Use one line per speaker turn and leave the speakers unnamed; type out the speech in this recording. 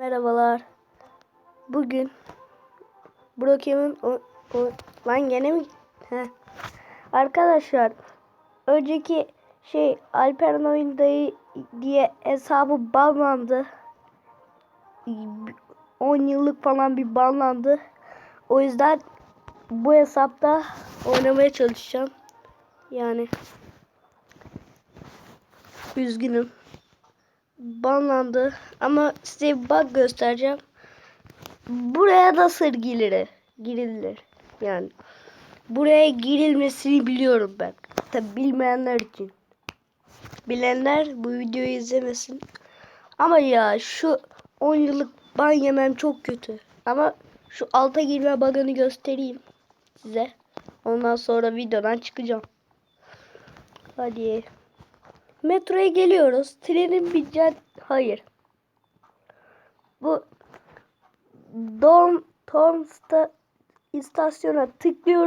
Merhabalar. Bugün Brokeman o, o lan gene mi? Heh. Arkadaşlar önceki şey Alperen oyundayı diye hesabı banlandı. 10 yıllık falan bir banlandı. O yüzden bu hesapta oynamaya çalışacağım. Yani üzgünüm banlandı. Ama size bug göstereceğim. Buraya nasıl girilir? Girilir. Yani buraya girilmesini biliyorum ben. Tabi bilmeyenler için. Bilenler bu videoyu izlemesin. Ama ya şu 10 yıllık ban yemem çok kötü. Ama şu alta girme bug'ını göstereyim size. Ondan sonra videodan çıkacağım. Hadi. Metroya geliyoruz. Trenin biteceği... Hayır. Bu Don Tom sta- istasyona tıklıyorum.